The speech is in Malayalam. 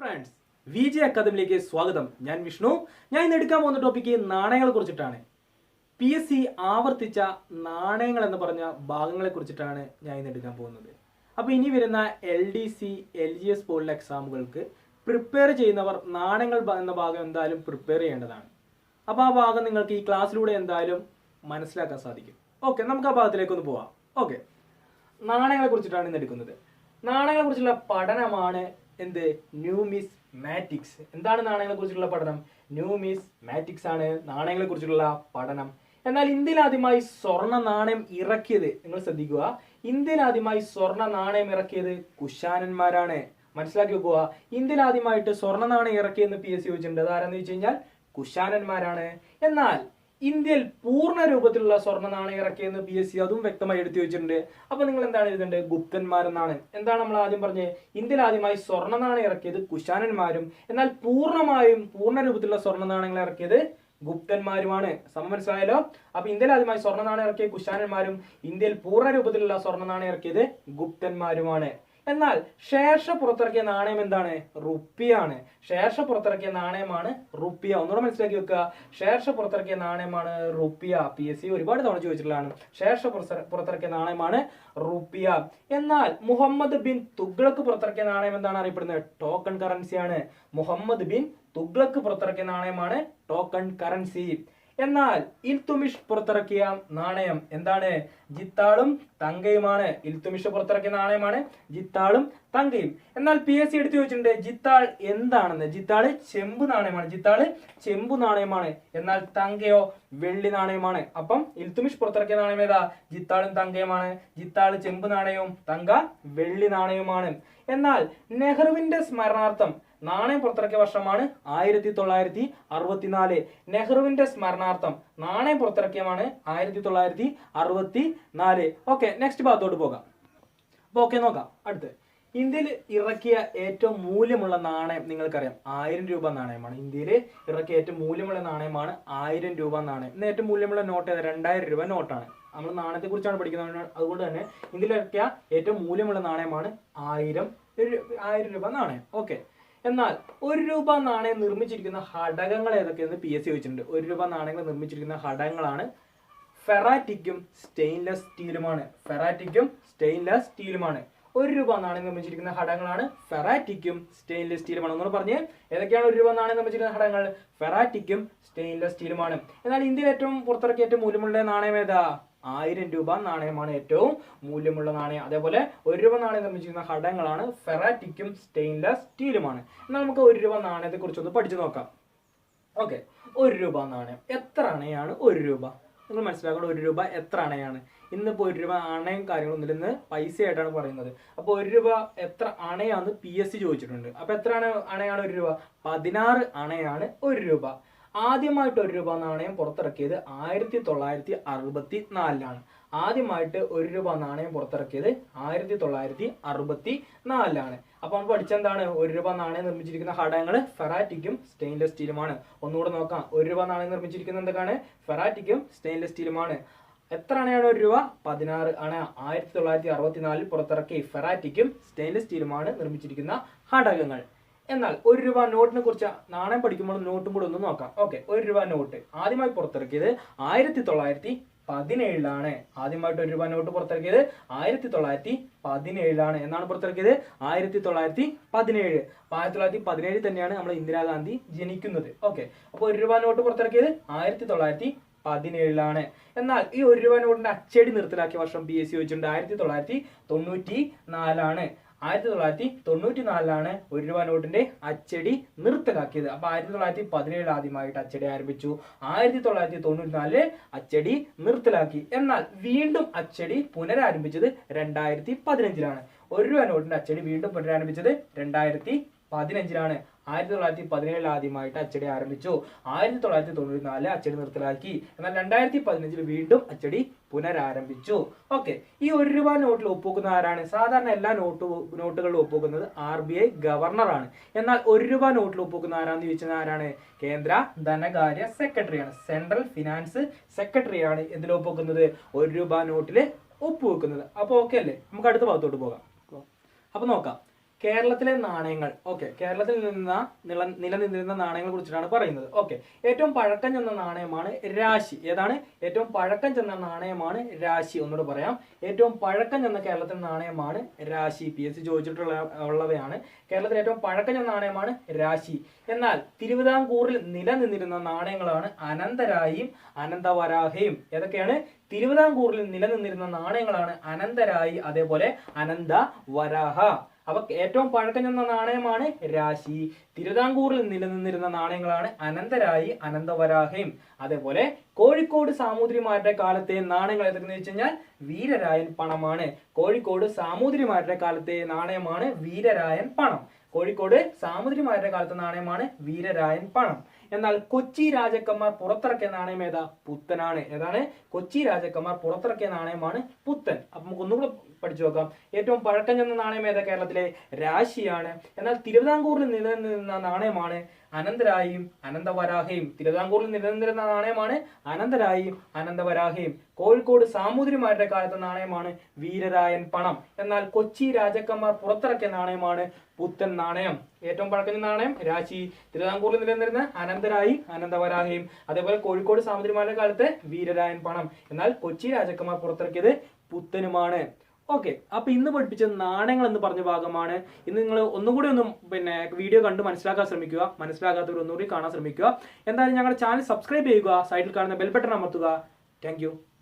ഫ്രണ്ട്സ് വി ജെ അക്കാദമിയിലേക്ക് സ്വാഗതം. ഞാൻ വിഷ്ണു. ഞാൻ ഇന്ന് എടുക്കാൻ പോകുന്ന ടോപ്പിക്ക് നാണയങ്ങളെ കുറിച്ചിട്ടാണ്. പി എസ് സി ആവർത്തിച്ച നാണയങ്ങൾ എന്ന് പറഞ്ഞ ഭാഗങ്ങളെ കുറിച്ചിട്ടാണ് ഞാൻ ഇന്ന് എടുക്കാൻ പോകുന്നത്. അപ്പോൾ ഇനി വരുന്ന L D C L G S പോലുള്ള എക്സാമുകൾക്ക് പ്രിപ്പയർ ചെയ്യുന്നവർ നാണയങ്ങൾ എന്ന ഭാഗം എന്തായാലും പ്രിപ്പയർ ചെയ്യേണ്ടതാണ്. അപ്പോൾ ആ ഭാഗം നിങ്ങൾക്ക് ഈ ക്ലാസ്സിലൂടെ എന്തായാലും മനസ്സിലാക്കാൻ സാധിക്കും. ഓക്കെ നമുക്ക് ആ ഭാഗത്തിലേക്ക് ഒന്ന് പോവാം. ഓക്കെ നാണയങ്ങളെ കുറിച്ചിട്ടാണ് ഇന്ന് എടുക്കുന്നത്. നാണയങ്ങളെ കുറിച്ചുള്ള പഠനമാണ് എന്ത് ന്യൂമിസ് മാറ്റിക്സ് എന്താണ് നാണയങ്ങളെ കുറിച്ചുള്ള പഠനം ന്യൂമിസ് മാറ്റിക്സ് ആണ് നാണയങ്ങളെ കുറിച്ചുള്ള പഠനം. എന്നാൽ ഇന്ത്യയിൽ ആദ്യമായി സ്വർണ നാണയം ഇറക്കിയത് നിങ്ങൾ ശ്രദ്ധിക്കുക. ഇന്ത്യയിൽ ആദ്യമായി സ്വർണ നാണയം ഇറക്കിയത് കുശാനന്മാരാണ്. മനസ്സിലാക്കി വെക്കുക. ഇന്ത്യയിൽ ആദ്യമായിട്ട് സ്വർണ നാണയം ഇറക്കിയെന്ന് പി എസ് സി ചോദിച്ചിട്ടുണ്ട്. അതാരെന്ന് വെച്ച് കഴിഞ്ഞാൽ കുശാനന്മാരാണ്. എന്നാൽ ഇന്ത്യയിൽ പൂർണ രൂപത്തിലുള്ള സ്വർണ നാണയം ഇറക്കിയെന്ന് പി എസ് സി അതും വ്യക്തമായി എടുത്തു വെച്ചിട്ടുണ്ട്. അപ്പൊ നിങ്ങൾ എന്താണ് എഴുതേണ്ടത്? ഗുപ്തന്മാരെന്നാണ്. എന്താണ് നമ്മൾ ആദ്യം പറഞ്ഞത്? ഇന്ത്യയിൽ ആദ്യമായി സ്വർണ നാണയം ഇറക്കിയത് കുശാനന്മാരും എന്നാൽ പൂർണമായും പൂർണ രൂപത്തിലുള്ള സ്വർണ നാണയങ്ങൾ ഇറക്കിയത് ഗുപ്തന്മാരുമാണ്. സമം മനസ്സിലായല്ലോ? അപ്പൊ ഇന്ത്യയിൽ ആദ്യമായി സ്വർണ നാണയം ഇറക്കിയ കുശാനന്മാരും ഇന്ത്യയിൽ പൂർണ രൂപത്തിലുള്ള സ്വർണ നാണയം ഇറക്കിയത് ഗുപ്തന്മാരുമാണ്. എന്നാൽ ശേഷ പുറത്തിറക്കിയ നാണയം എന്താണ്? റുപ്പിയാണ്. ശേഷ പുറത്തിറക്കിയ നാണയമാണ് റുപ്പിയ. ഒന്നുകൂടെ മനസ്സിലാക്കി വെക്കുക. ശേഷ പുറത്തിറക്കിയ നാണയമാണ് റുപ്പിയ. പി എസ് സി ഒരുപാട് തവണ ചോദിച്ചിട്ടുള്ളതാണ്. ശേഷ പുറത്തിറക്കിയ നാണയമാണ് റുപ്പിയ. എന്നാൽ മുഹമ്മദ് ബിൻ തുഗ്ലക്ക് പുറത്തിറക്കിയ നാണയം എന്താണ് അറിയപ്പെടുന്നത്? ടോക്കൺ കറൻസിയാണ്. മുഹമ്മദ് ബിൻ തുഗ്ലക്ക് പുറത്തിറക്കിയ നാണയമാണ് ടോക്കൺ കറൻസി. എന്നാൽ ഇൽത്തുമിഷ് പുറത്തിറക്കിയ നാണയം എന്താണ്? ജിത്താളും തങ്കയുമാണ്. ഇൽത്തുമിഷ് പുറത്തിറക്കിയ നാണയമാണ് ജിത്താളും തങ്കയും. എന്നാൽ പി എസ് സി എടുത്തു ചോദിച്ചിട്ടുണ്ട് ജിത്താൾ എന്താണെന്ന്? ജിത്താൾ ചെമ്പ് നാണയമാണ്. ജിത്താൾ ചെമ്പ് നാണയമാണ്. എന്നാൽ തങ്കയോ വെള്ളി നാണയമാണ്. അപ്പം ഇൽത്തുമിഷ് പുറത്തിറക്കിയ നാണയം ഏതാ? ജിത്താളും തങ്കയുമാണ്. ജിത്താൾ ചെമ്പ് നാണയവും തങ്ക വെള്ളി നാണയവുമാണ്. എന്നാൽ നെഹ്റുവിന്റെ സ്മരണാർത്ഥം നാണയം പുറത്തിറക്കിയ വർഷമാണ് ആയിരത്തി തൊള്ളായിരത്തി അറുപത്തിനാല്. നെഹ്റുവിന്റെ സ്മരണാർത്ഥം നാണയം പുറത്തിറക്കിയമാണ് ആയിരത്തി തൊള്ളായിരത്തി അറുപത്തി നാല് ഓക്കെ നെക്സ്റ്റ് ഭാഗത്തോട്ട് പോകാം. അപ്പൊ ഓക്കെ നോക്കാം. അടുത്ത്. ഇന്ത്യയിൽ ഇറക്കിയ ഏറ്റവും മൂല്യമുള്ള നാണയം നിങ്ങൾക്കറിയാം. ആയിരം രൂപ നാണയമാണ്. ഇന്ത്യയിൽ ഇറക്കിയ ഏറ്റവും മൂല്യമുള്ള നാണയമാണ് ആയിരം രൂപ നാണയം. ഇന്ന് ഏറ്റവും മൂല്യമുള്ള നോട്ട് ഏതാ? രണ്ടായിരം രൂപ നോട്ടാണ്. നമ്മൾ നാണയത്തെ കുറിച്ചാണ് പഠിക്കുന്നത്. അതുകൊണ്ട് തന്നെ ഇന്ത്യയിൽ ഇറക്കിയ ഏറ്റവും മൂല്യമുള്ള നാണയമാണ് ആയിരം ആയിരം രൂപ നാണയം. ഓക്കെ എന്നാൽ ഒരു രൂപ നാണയം നിർമ്മിച്ചിരിക്കുന്ന ഘടകങ്ങൾ ഏതൊക്കെയെന്ന് പി എസ് സി ചോദിച്ചിട്ടുണ്ട്. ഒരു രൂപ നാണയങ്ങൾ നിർമ്മിച്ചിരിക്കുന്ന ഘടകങ്ങളാണ് ഫെറാറ്റിക്കും സ്റ്റെയിൻലെസ് സ്റ്റീലുമാണ്. ഫെറാറ്റിക്കും സ്റ്റെയിൻലെസ് സ്റ്റീലുമാണ്. ഒരു രൂപ നാണയം നിർമ്മിച്ചിരിക്കുന്ന ഘടകങ്ങളാണ് ഫെറാറ്റിക്കും സ്റ്റെയിൻലെസ് സ്റ്റീലുമാണ്. ഒന്നുകൂടെ പറഞ്ഞ് ഏതൊക്കെയാണ് ഒരു രൂപ നാണയം നിർമ്മിച്ചിരിക്കുന്ന ഘടകങ്ങൾ? ഫെറാറ്റിക്കും സ്റ്റെയിൻലെസ് സ്റ്റീലുമാണ്. എന്നാൽ ഇന്ത്യയിൽ ഏറ്റവും പുറത്തിറക്കിയ ഏറ്റവും മൂല്യമുള്ള നാണയം ഏതാ? ആയിരം രൂപ നാണയമാണ് ഏറ്റവും മൂല്യമുള്ള നാണയം. അതേപോലെ ഒരു രൂപ നാണയം നിർമ്മിച്ചിരിക്കുന്ന ഘടകങ്ങളാണ് ഫെറാറ്റിക്കും സ്റ്റെയിൻലെസ് സ്റ്റീലുമാണ്. എന്നാൽ നമുക്ക് ഒരു രൂപ നാണയത്തെ കുറിച്ചൊന്ന് പഠിച്ചു നോക്കാം. ഓക്കെ ഒരു രൂപ നാണയം. എത്ര അണയാണ് ഒരു രൂപ? നിങ്ങൾ മനസ്സിലാക്കണം ഒരു രൂപ എത്ര അണയാണ്? ഇന്നിപ്പോൾ ഒരു രൂപ അണയും കാര്യങ്ങളൊന്നും ഇന്ന് പൈസ ആയിട്ടാണ് പറയുന്നത്. അപ്പോൾ ഒരു രൂപ എത്ര അണയാന്ന് പി എസ് സി ചോദിച്ചിട്ടുണ്ട്. അപ്പോൾ എത്ര അണ അണയാണ് ഒരു രൂപ? പതിനാറ് അണയാണ് ഒരു രൂപ. ആദ്യമായിട്ട് ഒരു രൂപ നാണയം പുറത്തിറക്കിയത് ആയിരത്തി തൊള്ളായിരത്തി അറുപത്തി നാലിലാണ് ആദ്യമായിട്ട് ഒരു രൂപ നാണയം പുറത്തിറക്കിയത് ആയിരത്തി തൊള്ളായിരത്തി അറുപത്തി നാലിലാണ് അപ്പൊ നമ്മൾ പഠിച്ചെന്താണ്? ഒരു രൂപ നാണയം നിർമ്മിച്ചിരിക്കുന്ന ഘടകങ്ങൾ ഫെറാറ്റിക്കും സ്റ്റെയിൻലെസ് സ്റ്റീലുമാണ്. ഒന്നുകൂടെ നോക്കാം. ഒരു രൂപ നാണയം നിർമ്മിച്ചിരിക്കുന്ന എന്തൊക്കെയാണ്? ഫെറാറ്റിക്കും സ്റ്റെയിൻലെസ് സ്റ്റീലുമാണ്. എത്ര അണയാണ് ഒരു രൂപ? പതിനാറ് അണ ആയിരത്തി തൊള്ളായിരത്തി അറുപത്തിനാലിൽ പുറത്തിറക്കി ഫെറാറ്റിക്കും സ്റ്റെയിൻലെസ് സ്റ്റീലുമാണ് നിർമ്മിച്ചിരിക്കുന്ന ഘടകങ്ങൾ. എന്നാൽ ഒരു രൂപ നോട്ടിനെ കുറിച്ച് നാണയം പഠിക്കുമ്പോൾ നോട്ടും കൂടെ ഒന്ന് നോക്കാം. ഓക്കെ ഒരു രൂപ നോട്ട്. ആദ്യമായി പുറത്തിറക്കിയത് ആയിരത്തി തൊള്ളായിരത്തി പതിനേഴിലാണ്. ആദ്യമായിട്ട് ഒരു രൂപ നോട്ട് പുറത്തിറക്കിയത് ആയിരത്തി തൊള്ളായിരത്തി പതിനേഴിലാണ്. എന്നാണ് പുറത്തിറക്കിയത്? ആയിരത്തി തൊള്ളായിരത്തി പതിനേഴ്. ആയിരത്തി തൊള്ളായിരത്തി പതിനേഴിൽ തന്നെയാണ് നമ്മൾ ഇന്ദിരാഗാന്ധി ജനിക്കുന്നത്. ഓക്കെ അപ്പോൾ ഒരു രൂപ നോട്ട് പുറത്തിറക്കിയത് ആയിരത്തി തൊള്ളായിരത്തി പതിനേഴിലാണ്. എന്നാൽ ഈ ഒരു രൂപ നോട്ടിന്റെ അച്ചടി നിർത്തലാക്കിയ വർഷം പി എസ് സി ചോദിച്ചിട്ടുണ്ട്. ആയിരത്തി തൊള്ളായിരത്തി തൊണ്ണൂറ്റി നാലാണ് ആയിരത്തി തൊള്ളായിരത്തി തൊണ്ണൂറ്റി നാലിലാണ് ഒരു രൂപ നോട്ടിന്റെ അച്ചടി നിർത്തലാക്കിയത്. അപ്പൊ ആയിരത്തി തൊള്ളായിരത്തി പതിനേഴ് ആദ്യമായിട്ട് അച്ചടി ആരംഭിച്ചു. ആയിരത്തി തൊള്ളായിരത്തി തൊണ്ണൂറ്റി നാലിൽ അച്ചടി നിർത്തലാക്കി. എന്നാൽ വീണ്ടും അച്ചടി പുനരാരംഭിച്ചത് രണ്ടായിരത്തി പതിനഞ്ചിലാണ് ഒരു രൂപ നോട്ടിന്റെ അച്ചടി വീണ്ടും പുനരാരംഭിച്ചത് രണ്ടായിരത്തി പതിനഞ്ചിലാണ് ആയിരത്തി തൊള്ളായിരത്തി പതിനേഴിൽ ആദ്യമായിട്ട് അച്ചടി ആരംഭിച്ചു. ആയിരത്തി തൊള്ളായിരത്തി തൊണ്ണൂറ്റി നാല് അച്ചടി നിർത്തലാക്കി. എന്നാൽ രണ്ടായിരത്തി പതിനഞ്ചിൽ വീണ്ടും അച്ചടി പുനരാരംഭിച്ചു. ഓക്കെ. ഈ ഒരു രൂപ നോട്ടിൽ ഒപ്പുവെക്കുന്ന ആരാണ്? സാധാരണ എല്ലാ നോട്ട് നോട്ടുകളിലും ഒപ്പുവെക്കുന്നത് ആർ ബി ഐ ഗവർണറാണ്. എന്നാൽ ഒരു രൂപ നോട്ടിൽ ഒപ്പുവെക്കുന്ന ആരാന്ന് ചോദിച്ചത് ആരാണ്? കേന്ദ്ര ധനകാര്യ സെക്രട്ടറിയാണ്. സെൻട്രൽ ഫിനാൻസ് സെക്രട്ടറിയാണ് എന്തിൽ ഒപ്പുവെക്കുന്നത്? ഒരു രൂപ നോട്ടിൽ ഒപ്പുവെക്കുന്നത്. അപ്പോൾ ഓക്കെ അല്ലേ? നമുക്ക് അടുത്ത ഭാഗത്തോട്ട് പോകാം. അപ്പോൾ നോക്കാം. കേരളത്തിലെ നാണയങ്ങൾ. ഓക്കെ കേരളത്തിൽ നിന്ന നില നിലനിന്നിരുന്ന നാണയങ്ങളെ കുറിച്ചിട്ടാണ് പറയുന്നത്. ഓക്കെ ഏറ്റവും പഴക്കം ചെന്ന നാണയമാണ് രാശി. ഏതാണ്? ഏറ്റവും പഴക്കം ചെന്ന നാണയമാണ് രാശി ഒന്നുകൂടെ പറയാം. ഏറ്റവും പഴക്കം ചെന്ന കേരളത്തിലെ നാണയമാണ് രാശി. പി എസ് സി ചോദിച്ചിട്ടുള്ള ഉള്ളവയാണ്. കേരളത്തിലെ ഏറ്റവും പഴക്കം ചെന്ന നാണയമാണ് രാശി. എന്നാൽ തിരുവിതാംകൂറിൽ നിലനിന്നിരുന്ന നാണയങ്ങളാണ് അനന്തരായും അനന്തവരാഹയും. ഏതൊക്കെയാണ്? തിരുവിതാംകൂറിൽ നിലനിന്നിരുന്ന നാണയങ്ങളാണ് അനന്തരായി അതേപോലെ അനന്ത വരാഹ അവ ഏറ്റവും പഴക്കം ചെന്ന നാണയമാണ് രാശി. തിരുവിതാംകൂറിൽ നിലനിന്നിരുന്ന നാണയങ്ങളാണ് അനന്തരായി അനന്തവരാഹയും. അതേപോലെ കോഴിക്കോട് സാമൂതിരിമാരുടെ കാലത്തെ നാണയങ്ങൾ ഏതൊക്കെയെന്ന് വെച്ച് കഴിഞ്ഞാൽ വീരരായൻ പണമാണ്. കോഴിക്കോട് സാമൂതിരിമാരുടെ കാലത്തെ നാണയമാണ് വീരരായൻ പണം. കോഴിക്കോട് സാമൂതിരിമാരുടെ കാലത്തെ നാണയമാണ് വീരരായൻ പണം. എന്നാൽ കൊച്ചി രാജക്കന്മാർ പുറത്തിറക്കിയ നാണയം ഏതാ? പുത്തനാണ്. ഏതാണ്? കൊച്ചി രാജക്കന്മാർ പുറത്തിറക്കിയ നാണയമാണ് പുത്തൻ. അപ്പൊ നമുക്ക് ഒന്നുകൂടെ പഠിച്ചു നോക്കാം. ഏറ്റവും പഴക്കം ചെന്ന നാണയം ഏതാ കേരളത്തിലെ? രാശിയാണ്. എന്നാൽ തിരുവിതാംകൂറിൽ നിലനിന്നിരുന്ന നാണയമാണ് അനന്തരായും അനന്തവരാഹയും. തിരുവിതാംകൂറിൽ നിലനിന്നിരുന്ന നാണയമാണ് അനന്തരായും അനന്തവരാഹയും. കോഴിക്കോട് സാമൂതിരിമാരുടെ കാലത്തെ നാണയമാണ് വീരരായൻ പണം. എന്നാൽ കൊച്ചി രാജക്കന്മാർ പുറത്തിറക്കിയ നാണയമാണ് പുത്തൻ നാണയം. ഏറ്റവും പഴക്കഞ്ഞ നാണയം രാശി. തിരുവിതാംകൂറിൽ നിലനിന്നിരുന്ന അനന്തരായി അനന്തവരാഹയും. അതേപോലെ കോഴിക്കോട് സാമൂതിരിമാരുടെ കാലത്ത് വീരരായൻ പണം. എന്നാൽ കൊച്ചി രാജക്കന്മാർ പുറത്തിറക്കിയത് പുത്തനുമാണ്. ഓക്കെ അപ്പൊ ഇന്ന് പഠിപ്പിച്ച നാണയങ്ങൾ എന്ന് പറഞ്ഞ ഭാഗമാണ്. ഇന്ന് നിങ്ങൾ ഒന്നുകൂടി ഒന്ന് പിന്നെ വീഡിയോ കണ്ട് മനസ്സിലാക്കാൻ ശ്രമിക്കുക. മനസ്സിലാകാത്തവർ ഒന്നുകൂടി കാണാൻ ശ്രമിക്കുക. എന്തായാലും ഞങ്ങളുടെ ചാനൽ സബ്സ്ക്രൈബ് ചെയ്യുക സൈഡിൽ കാണുന്ന ബെൽ ബട്ടൺ അമർത്തുക. താങ്ക്